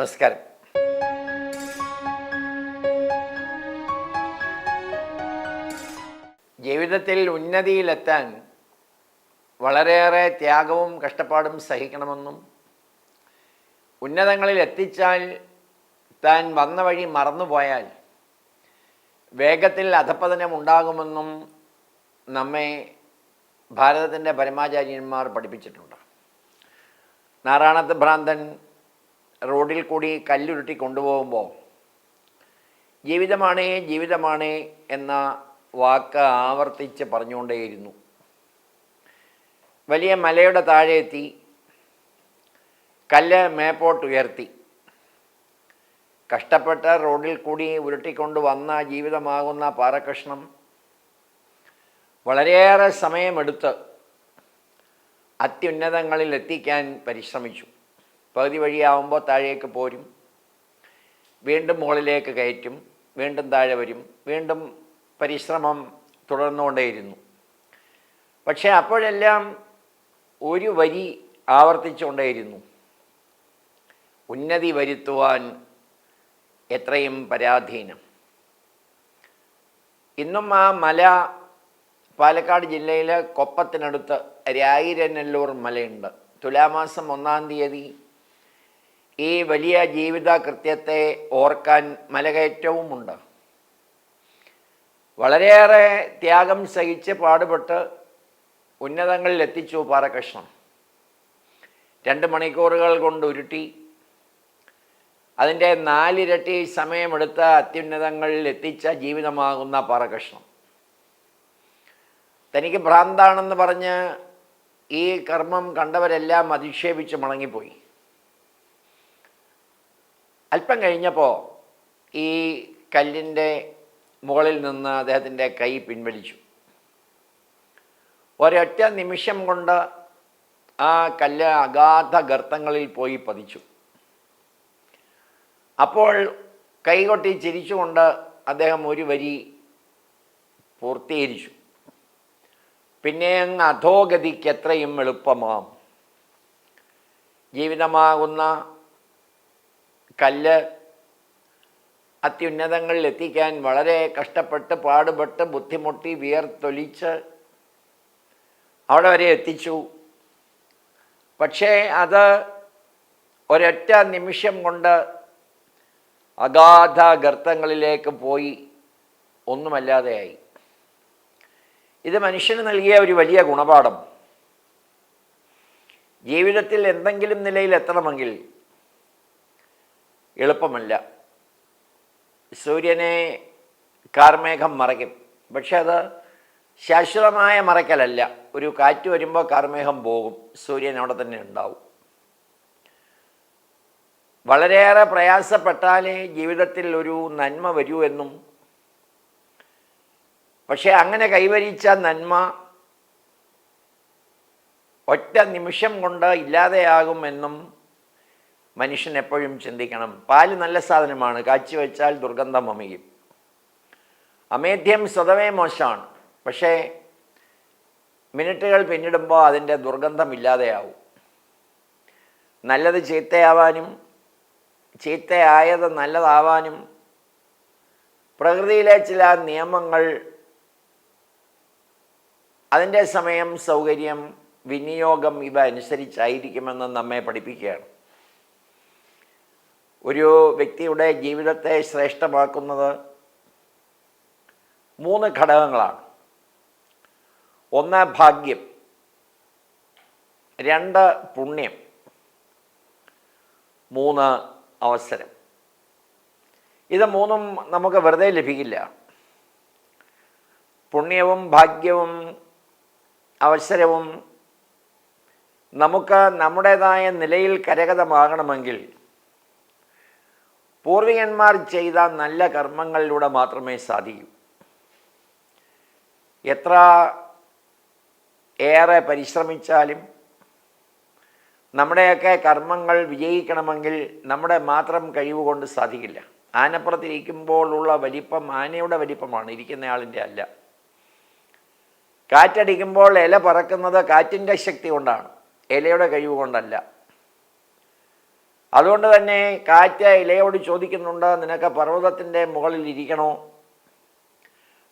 നമസ്കാരം. ജീവിതത്തിൽ ഉന്നതിയിലെത്താൻ വളരെയേറെ ത്യാഗവും കഷ്ടപ്പാടും സഹിക്കണമെന്നും ഉന്നതങ്ങളിൽ എത്തിച്ചാൽ താൻ വന്ന വഴി മറന്നുപോയാൽ വേഗത്തിൽ അധപ്പതനം ഉണ്ടാകുമെന്നും നമ്മെ ഭാരതത്തിന്റെ പരമാചാര്യന്മാർ പഠിപ്പിച്ചിട്ടുണ്ട്. നാരായണത്ത് ഭ്രാന്തൻ റോഡിൽ കൂടി കല്ലുരുട്ടി കൊണ്ടുപോകുമ്പോൾ ജീവിതമാണേ ജീവിതമാണ് എന്ന വാക്ക് ആവർത്തിച്ച് പറഞ്ഞുകൊണ്ടേയിരുന്നു. വലിയ മലയുടെ താഴെ എത്തി കല്ല് മേപ്പോട്ട് ഉയർത്തി. കഷ്ടപ്പെട്ട റോഡിൽ കൂടി ഉരുട്ടിക്കൊണ്ട് വന്ന ജീവിതമാകുന്ന പാറകൃഷ്ണം വളരെയേറെ സമയമെടുത്ത് അത്യുന്നതങ്ങളിൽ എത്തിക്കാൻ പരിശ്രമിച്ചു. പകുതി വഴിയാവുമ്പോൾ താഴേക്ക് പോരും. വീണ്ടും മുകളിലേക്ക് കയറ്റും. വീണ്ടും താഴെ വരും. വീണ്ടും പരിശ്രമം തുടർന്നുകൊണ്ടേയിരുന്നു. പക്ഷേ അപ്പോഴെല്ലാം ഒരു വരി ആവർത്തിച്ചുകൊണ്ടേയിരുന്നു. ഉന്നതി വരുത്തുവാൻ എത്രയും പരാധീനം. ഇന്നും ആ മല പാലക്കാട് ജില്ലയിലെ കൊപ്പത്തിനടുത്ത് രായിരനെല്ലൂർ മലയുണ്ട്. തുലാമാസം ഒന്നാം തീയതി ഈ വലിയ ജീവിത കൃത്യത്തെ ഓർക്കാൻ മലകയറ്റവുമുണ്ട്. വളരെയേറെ ത്യാഗം സഹിച്ച് പാടുപെട്ട് ഉന്നതങ്ങളിൽ എത്തിച്ചു പാറകൃഷ്ണൻ. രണ്ട് മണിക്കൂറുകൾ കൊണ്ട് ഉരുട്ടി. അതിന്റെ നാലിരട്ടി സമയമെടുത്ത അത്യുന്നതങ്ങളിൽ എത്തിച്ച ജീവിതമാകുന്ന പാറകൃഷ്ണൻ. തനിക്ക് ഭ്രാന്താണെന്ന് പറഞ്ഞ് ഈ കർമ്മം കണ്ടവരെല്ലാം അധിക്ഷേപിച്ച് മടങ്ങിപ്പോയി. അല്പം കഴിഞ്ഞപ്പോൾ ഈ കല്ലിന്റെ മുകളിൽ നിന്ന് അദ്ദേഹത്തിന്റെ കൈ പിൻവലിച്ചു. ഒരൊറ്റ നിമിഷം കൊണ്ട് ആ കല്ല് അഗാധ ഗർത്തങ്ങളിൽ പോയി പതിച്ചു. അപ്പോൾ കൈകൊട്ടി ചിരിച്ചുകൊണ്ട് അദ്ദേഹം ഒരു വരി പൂർത്തീകരിച്ചു. പിന്നെ അങ്ങ് അധോഗതിക്ക് എത്രയും എളുപ്പമാം. ജീവിതമാകുന്ന കല്ല് അത്യുന്നതങ്ങളിൽ എത്തിക്കാൻ വളരെ കഷ്ടപ്പെട്ട് പാടുപെട്ട് ബുദ്ധിമുട്ടി വിയർത്തൊലിച്ച് അവിടെ വരെ എത്തിച്ചു. പക്ഷേ അത് ഒരൊറ്റ നിമിഷം കൊണ്ട് അഗാധ ഗർത്തങ്ങളിലേക്ക് പോയി ഒന്നുമല്ലാതെയായി. ഇത് മനുഷ്യന് നൽകിയ ഒരു വലിയ ഗുണപാഠം. ജീവിതത്തിൽ എന്തെങ്കിലും നിലയിൽ എത്തണമെങ്കിൽ എളുപ്പമല്ല. സൂര്യനെ കാർമേഘം മറയ്ക്കും. പക്ഷെ അത് ശാശ്വതമായ മറയ്ക്കലല്ല. ഒരു കാറ്റ് വരുമ്പോൾ കാർമേഘം പോകും. സൂര്യൻ അവിടെ തന്നെ ഉണ്ടാവും. വളരെയേറെ പ്രയാസപ്പെട്ടാലേ ജീവിതത്തിൽ ഒരു നന്മ വരൂ എന്നും. പക്ഷെ അങ്ങനെ കൈവരിച്ച നന്മ ഒറ്റ നിമിഷം കൊണ്ട് ഇല്ലാതെയാകുമെന്നും മനുഷ്യൻ എപ്പോഴും ചിന്തിക്കണം. പാൽ നല്ല സാധനമാണ്. കാച്ചി വെച്ചാൽ ദുർഗന്ധം അമയും അമേധ്യം സ്വതവേ മോശമാണ് പക്ഷേ മിനിറ്റുകൾ പിന്നിടുമ്പോൾ അതിന്റെ ദുർഗന്ധം ഇല്ലാതെയാവും. നല്ലത് ചീത്തയാവാനും ചീത്തയായത് നല്ലതാവാനും പ്രകൃതിയിലെ ചില നിയമങ്ങൾ അതിന്റെ സമയം സൗകര്യം വിനിയോഗം ഇവ അനുസരിച്ചായിരിക്കുമെന്ന് നമ്മെ പഠിപ്പിക്കുകയാണ്. ഒരു വ്യക്തിയുടെ ജീവിതത്തെ ശ്രേഷ്ഠമാക്കുന്നത് മൂന്ന് ഘടകങ്ങളാണ്. ഒന്ന് ഭാഗ്യം രണ്ട് പുണ്യം മൂന്ന് അവസരം. ഇത് മൂന്നും നമുക്ക് വെറുതെ ലഭിക്കില്ല. പുണ്യവും ഭാഗ്യവും അവസരവും നമുക്ക് നമ്മുടേതായ നിലയിൽ കരഗതമാകണമെങ്കിൽ പൂർവികന്മാർ ചെയ്ത നല്ല കർമ്മങ്ങളിലൂടെ മാത്രമേ സാധിക്കൂ. എത്ര ഏറെ പരിശ്രമിച്ചാലും നമ്മുടെയൊക്കെ കർമ്മങ്ങൾ വിജയിക്കണമെങ്കിൽ നമ്മുടെ മാത്രം കഴിവ് കൊണ്ട് സാധിക്കില്ല. ആനപ്പുറത്തിരിക്കുമ്പോഴുള്ള വലിപ്പം ആനയുടെ വലിപ്പമാണ് ഇരിക്കുന്നയാളിന്റെ അല്ല. കാറ്റടിക്കുമ്പോൾ ഇല പറക്കുന്നത് കാറ്റിന്റെ ശക്തി കൊണ്ടാണ് ഇലയുടെ കഴിവ് കൊണ്ടല്ല. അതുകൊണ്ട് തന്നെ കാറ്റ് ഇലയോട് ചോദിക്കുന്നുണ്ട് നിനക്ക് പർവതത്തിന്റെ മുകളിൽ ഇരിക്കണോ?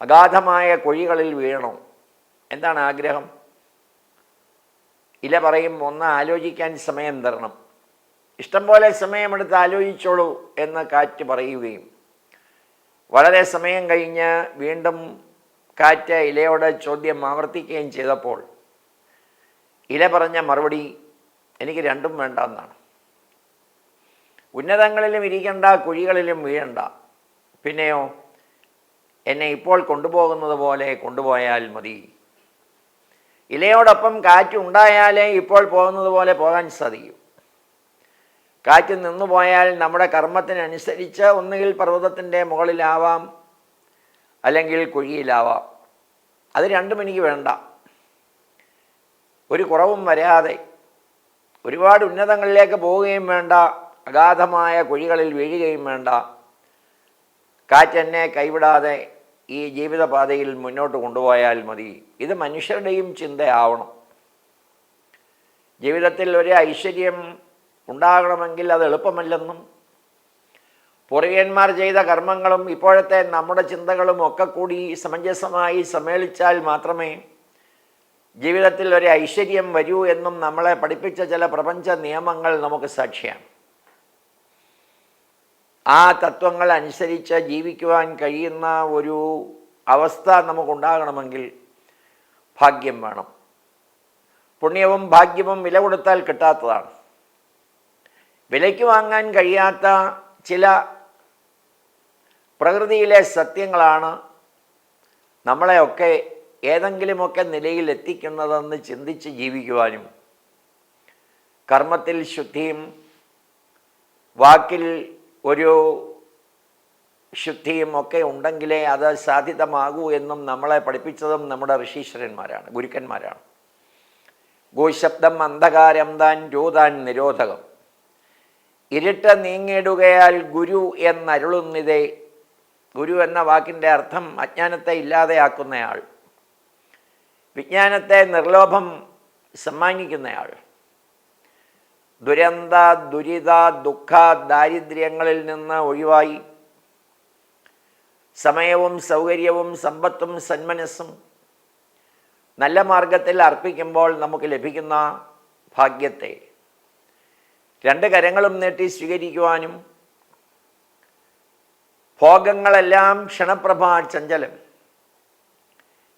അഗാധമായ കുഴികളിൽ വീഴണോ? എന്താണ് ആഗ്രഹം? ഇല പറയും ഒന്ന് ആലോചിക്കാൻ സമയം തരണം. ഇഷ്ടം പോലെ സമയമെടുത്ത് ആലോചിച്ചോളൂ എന്ന് കാറ്റ് പറയുകയും. വളരെ സമയം കഴിഞ്ഞ് വീണ്ടും കാറ്റ് ഇലയോട് ചോദ്യം ആവർത്തിക്കുകയും ചെയ്തപ്പോൾ ഇല പറഞ്ഞ മറുപടി എനിക്ക് രണ്ടും വേണ്ട എന്നാണ് ഉന്നതങ്ങളിലും ഇരിക്കണ്ട കുഴികളിലും വീഴണ്ട. പിന്നെയോ എന്നെ ഇപ്പോൾ കൊണ്ടുപോകുന്നത് പോലെ കൊണ്ടുപോയാൽ മതി. ഇലയോടൊപ്പം കാറ്റ് ഉണ്ടായാലേ ഇപ്പോൾ പോകുന്നത് പോലെ പോകാൻ സാധിക്കും. കാറ്റ് നിന്നു പോയാൽ നമ്മുടെ കർമ്മത്തിനനുസരിച്ച് ഒന്നുകിൽ പർവതത്തിന്റെ മുകളിലാവാം അല്ലെങ്കിൽ കുഴിയിലാവാം. അത് രണ്ടും എനിക്ക് വേണ്ട. ഒരു കുറവും വരാതെ ഒരുപാട് ഉന്നതങ്ങളിലേക്ക് പോവുകയും വേണ്ട. അഗാധമായ കുഴികളിൽ വീഴുകയും വേണ്ട. കാറ്റെന്നെ കൈവിടാതെ ഈ ജീവിതപാതയിൽ മുന്നോട്ട് കൊണ്ടുപോയാൽ മതി. ഇത് മനുഷ്യരുടെയും ചിന്തയാവണം. ജീവിതത്തിൽ ഒരു ഐശ്വര്യം ഉണ്ടാകണമെങ്കിൽ അത് എളുപ്പമല്ലെന്നും പൂർവികന്മാർ ചെയ്ത കർമ്മങ്ങളും ഇപ്പോഴത്തെ നമ്മുടെ ചിന്തകളും ഒക്കെ കൂടി സമഞ്ജസമായി സമ്മേളിച്ചാൽ മാത്രമേ ജീവിതത്തിൽ ഒരു ഐശ്വര്യം വരൂ എന്നും നമ്മളെ പഠിപ്പിച്ച ചില പ്രപഞ്ച നിയമങ്ങൾ നമുക്ക് സാക്ഷിയാണ്. ആ തത്വങ്ങൾ അനുസരിച്ച് ജീവിക്കുവാൻ കഴിയുന്ന ഒരു അവസ്ഥ നമുക്കുണ്ടാകണമെങ്കിൽ ഭാഗ്യം വേണം. പുണ്യവും ഭാഗ്യവും വില കൊടുത്താൽ കിട്ടാത്തതാണ്. വിലയ്ക്ക് വാങ്ങാൻ കഴിയാത്ത ചില പ്രകൃതിയിലെ സത്യങ്ങളാണ് നമ്മളെയൊക്കെ ഏതെങ്കിലുമൊക്കെ നിലയിൽ എത്തിക്കുന്നതെന്ന് ചിന്തിച്ച് ജീവിക്കുവാനും കർമ്മത്തിൽ ശുദ്ധിയും വാക്കിൽ ഒരു ശുദ്ധിയും ഒക്കെ ഉണ്ടെങ്കിലേ അത് സാധ്യതമാകൂ എന്നും നമ്മളെ പഠിപ്പിച്ചതും നമ്മുടെ ഋഷീശ്വരന്മാരാണ് ഗുരുക്കന്മാരാണ്. ഗോശബ്ദം അന്ധകാരം താൻ ജ്യോതാൻ നിരോധകം. ഇരുട്ട് നീങ്ങിടുകയാൽ ഗുരു എന്നരുളുന്നിതേ ഗുരു എന്ന വാക്കിന്റെ അർത്ഥം അജ്ഞാനത്തെ ഇല്ലാതെയാക്കുന്നയാൾ വിജ്ഞാനത്തെ നിർലോഭം സമ്മാനിക്കുന്നയാൾ. ദുരന്ത ദുരിത ദുഃഖ ദാരിദ്ര്യങ്ങളിൽ നിന്ന് ഒഴിവായി. സമയവും സൗകര്യവും സമ്പത്തും സന്മനസ്സും നല്ല മാർഗത്തിൽ അർപ്പിക്കുമ്പോൾ നമുക്ക് ലഭിക്കുന്ന ഭാഗ്യത്തെ. രണ്ട് കരങ്ങളും നീട്ടി സ്വീകരിക്കുവാനും ഭോഗങ്ങളെല്ലാം ക്ഷണപ്രഭ ചഞ്ചലം.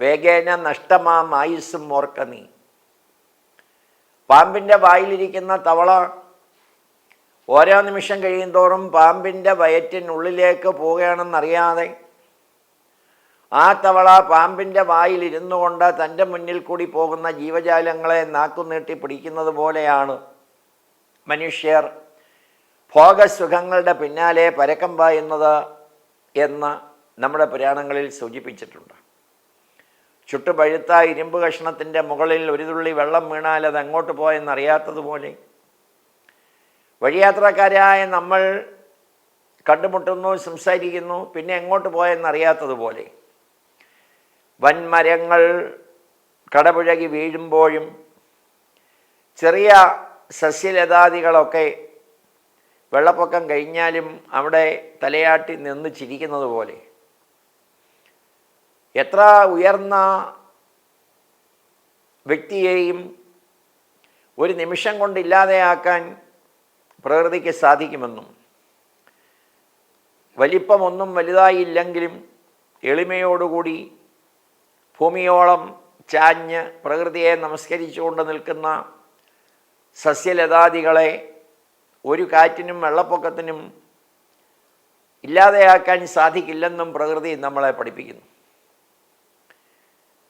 വേഗേന നഷ്ടമാം ആയുസ്സും ഓർക്ക നീ പാമ്പിന്റെ വായിലിരിക്കുന്ന തവള ഓരോ നിമിഷം കഴിയും തോറും പാമ്പിന്റെ വയറ്റിനുള്ളിലേക്ക് പോവുകയാണെന്നറിയാതെ ആ തവള പാമ്പിന്റെ വായിലിരുന്നു കൊണ്ട് തന്റെ മുന്നിൽ കൂടി പോകുന്ന ജീവജാലങ്ങളെ നാക്കുനീട്ടി പിടിക്കുന്നത് പോലെയാണ് മനുഷ്യർ ഭോഗസുഖങ്ങളുടെ പിന്നാലെ പരക്കം പായുന്നത് എന്ന് നമ്മുടെ പുരാണങ്ങളിൽ സൂചിപ്പിച്ചിട്ടുണ്ട്. ചുട്ടുപഴുത്ത ഇരുമ്പ് കഷ്ണത്തിന്റെ മുകളിൽ ഒരു തുള്ളി വെള്ളം വീണാൽ അത് അങ്ങോട്ട് പോയെന്നറിയാത്തതുപോലെ. വഴിയാത്രക്കാരായ നമ്മൾ കണ്ടുമുട്ടുന്നു സംസാരിക്കുന്നു പിന്നെ എങ്ങോട്ട് പോയെന്നറിയാത്തതുപോലെ. വൻമരങ്ങൾ കടപുഴകി വീഴുമ്പോഴും ചെറിയ സസ്യലതാദികളൊക്കെ വെള്ളപ്പൊക്കം കഴിഞ്ഞാലും അവിടെ തലയാട്ടി നിന്ന് ചിരിക്കുന്നത് പോലെ എത്ര ഉയർന്ന വ്യക്തിയെയും ഒരു നിമിഷം കൊണ്ട് ഇല്ലാതെയാക്കാൻ പ്രകൃതിക്ക് സാധിക്കുമെന്നും വലിപ്പമൊന്നും വലുതായില്ലെങ്കിലും എളിമയോടുകൂടി ഭൂമിയോളം ചാഞ്ഞ് പ്രകൃതിയെ നമസ്കരിച്ചുകൊണ്ട് നിൽക്കുന്ന സസ്യലതാദികളെ ഒരു കാറ്റിനും വെള്ളപ്പൊക്കത്തിനും ഇല്ലാതെയാക്കാൻ സാധിക്കില്ലെന്നും പ്രകൃതി നമ്മളെ പഠിപ്പിക്കുന്നു.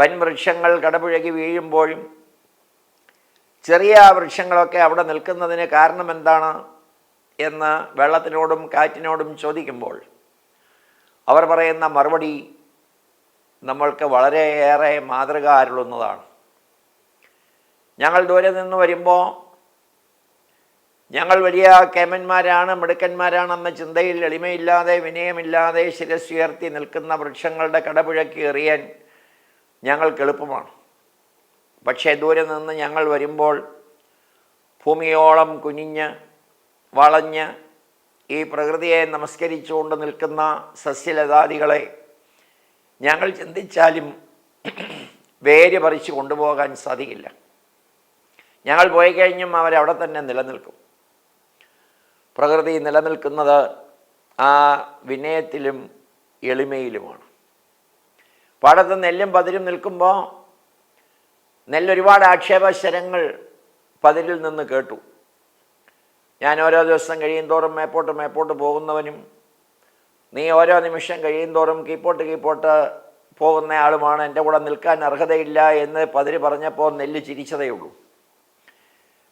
വൻവൃക്ഷങ്ങൾ കടപുഴകി വീഴുമ്പോഴും ചെറിയ വൃക്ഷങ്ങളൊക്കെ അവിടെ നിൽക്കുന്നതിന് കാരണം എന്താണ് എന്ന് വെള്ളത്തിനോടും കാറ്റിനോടും ചോദിക്കുമ്പോൾ അവർ പറയുന്ന മറുപടി നമ്മൾക്ക് വളരെയേറെ മാതൃക അരുളുന്നതാണ്. ഞങ്ങൾ ദൂരെ നിന്ന് വരുമ്പോൾ ഞങ്ങൾ വലിയ കേമന്മാരാണ് മിടുക്കന്മാരാണെന്ന ചിന്തയിൽ എളിമയില്ലാതെ വിനയമില്ലാതെ ശിരസ്സുയർത്തി നിൽക്കുന്ന വൃക്ഷങ്ങളുടെ കടപുഴക്കി എറിയാൻ ഞങ്ങൾക്ക് എളുപ്പമാണ്. പക്ഷേ ദൂരെ നിന്ന് ഞങ്ങൾ വരുമ്പോൾ ഭൂമിയോളം കുനിഞ്ഞ് വളഞ്ഞ് ഈ പ്രകൃതിയെ നമസ്കരിച്ചുകൊണ്ട് നിൽക്കുന്ന സസ്യലതാദികളെ ഞങ്ങൾ ചിന്തിച്ചാലും വേര് പറിച്ചു കൊണ്ടുപോകാൻ സാധിക്കില്ല. ഞങ്ങൾ പോയി കഴിഞ്ഞും അവരവിടെ തന്നെ നിലനിൽക്കും. പ്രകൃതി നിലനിൽക്കുന്നത് ആ വിനയത്തിലും എളിമയിലുമാണ്. പാടത്ത് നെല്ലും പതിരും നിൽക്കുമ്പോൾ നെല്ലൊരുപാട് ആക്ഷേപശരങ്ങൾ പതിരിൽ നിന്ന് കേട്ടു. ഞാൻ ഓരോ ദിവസം കഴിയും തോറും മേപ്പോട്ട് മേപ്പോട്ട് പോകുന്നവനും നീ ഓരോ നിമിഷം കഴിയും തോറും കീപ്പോട്ട് കീപ്പോട്ട് പോകുന്ന ആളുമാണ്. എന്റെ കൂടെ നിൽക്കാൻ അർഹതയില്ല എന്ന് പതിര് പറഞ്ഞപ്പോൾ നെല്ല് ചിരിച്ചതേ ഉള്ളൂ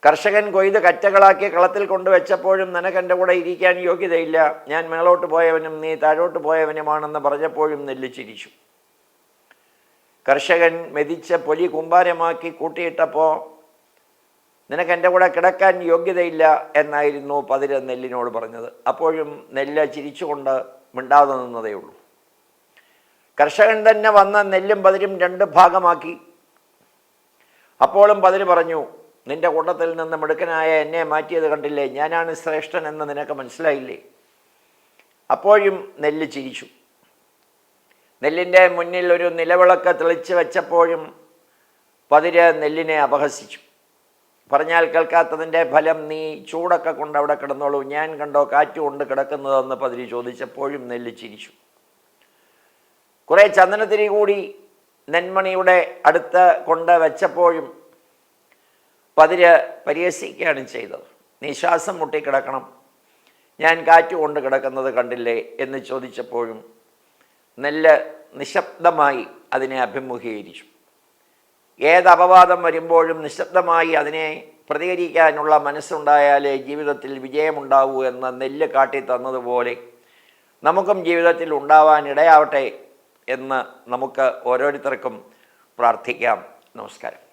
കർഷകൻ കൊയ്ത് കറ്റകളാക്കി കളത്തിൽ കൊണ്ടുവച്ചപ്പോഴും നിനക്ക് എന്റെ കൂടെ ഇരിക്കാൻ യോഗ്യതയില്ല. ഞാൻ മേളോട്ട് പോയവനും നീ താഴോട്ട് പോയവനുമാണെന്ന് പറഞ്ഞപ്പോഴും നെല്ല് ചിരിച്ചു. കർഷകൻ മെതിച്ച പൊലി കുമ്പാരമാക്കി കൂട്ടിയിട്ടപ്പോൾ നിനക്ക് എന്റെ കൂടെ കിടക്കാൻ യോഗ്യതയില്ല എന്നായിരുന്നു പതിര നെല്ലിനോട് പറഞ്ഞത്. അപ്പോഴും നെല്ല് ചിരിച്ചുകൊണ്ട് മിണ്ടാതെ നിന്നതേ ഉള്ളൂ. കർഷകൻ തന്നെ വന്ന നെല്ലും പതിരും രണ്ട് ഭാഗമാക്കി. അപ്പോഴും പതിര് പറഞ്ഞു നിന്റെ കൂട്ടത്തിൽ നിന്ന് മിടുക്കനായ എന്നെ മാറ്റിയത് കണ്ടില്ലേ? ഞാനാണ് ശ്രേഷ്ഠൻ എന്ന് നിനക്ക് മനസ്സിലായില്ലേ? അപ്പോഴും നെല്ല് ചിരിച്ചു. നെല്ലിന്റെ മുന്നിൽ ഒരു നിലവിളക്ക് തെളിച്ച് വെച്ചപ്പോഴും പതിര് നെല്ലിനെ അപഹസിച്ചു. പറഞ്ഞാൽ കേൾക്കാത്തതിന്റെ ഫലം നീ ചൂടൊക്കെ കൊണ്ട് അവിടെ കിടന്നോളൂ. ഞാൻ കണ്ടോ കാറ്റ് കൊണ്ട് കിടക്കുന്നതെന്ന് പതിരി ചോദിച്ചപ്പോഴും നെല്ല് ചിരിച്ചു. കുറേ ചന്ദനത്തിരി കൂടി നെന്മണിയുടെ അടുത്ത് കൊണ്ട് വെച്ചപ്പോഴും പതിര് പരിഹസിക്കുകയാണ് ചെയ്തത്. നീ ശ്വാസം മുട്ടിക്കിടക്കണം ഞാൻ കാറ്റ് കൊണ്ട് കിടക്കുന്നത് കണ്ടില്ലേ? എന്ന് ചോദിച്ചപ്പോഴും നെല്ല് നിശബ്ദമായി അതിനെ അഭിമുഖീകരിച്ചു. ഏത് അപവാദം വരുമ്പോഴും നിശബ്ദമായി അതിനെ പ്രതികരിക്കാനുള്ള മനസ്സുണ്ടായാലേ ജീവിതത്തിൽ വിജയമുണ്ടാവൂ എന്ന് നെല്ല് കാട്ടി തന്നതുപോലെ നമുക്കും ജീവിതത്തിൽ ഉണ്ടാവാൻ ഇടയാവട്ടെ എന്ന് നമുക്ക് ഓരോരുത്തർക്കും പ്രാർത്ഥിക്കാം. നമസ്കാരം.